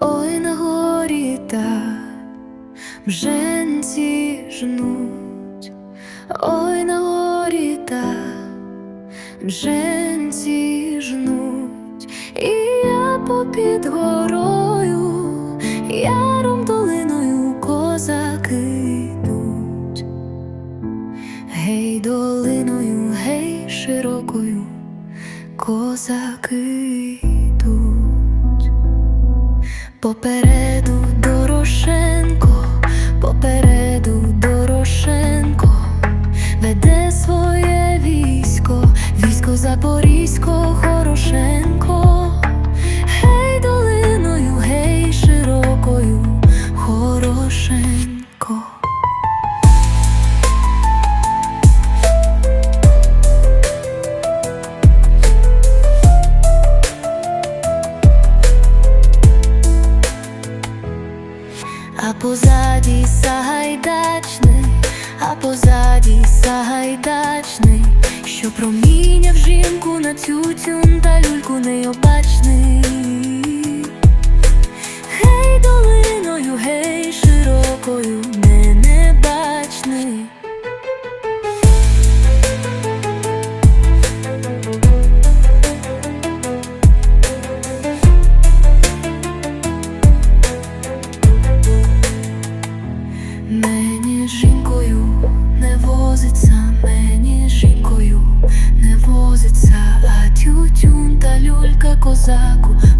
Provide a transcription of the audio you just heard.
ой на горі та бженці жнуть, ой на горі та бженці жнуть, і я попід горою, яром долиною козаки йдуть. Гей, долиною, гей, широкою, козаки. Попереду Дорошенко, попереду Дорошенко, веде своє військо, військо Запорізько, позаді Сагайдачний, а позаді Сагайдачний, що проміняв жінку на цю тютюн та люльку необачний. Гей, долиною, гей, широкою. casaco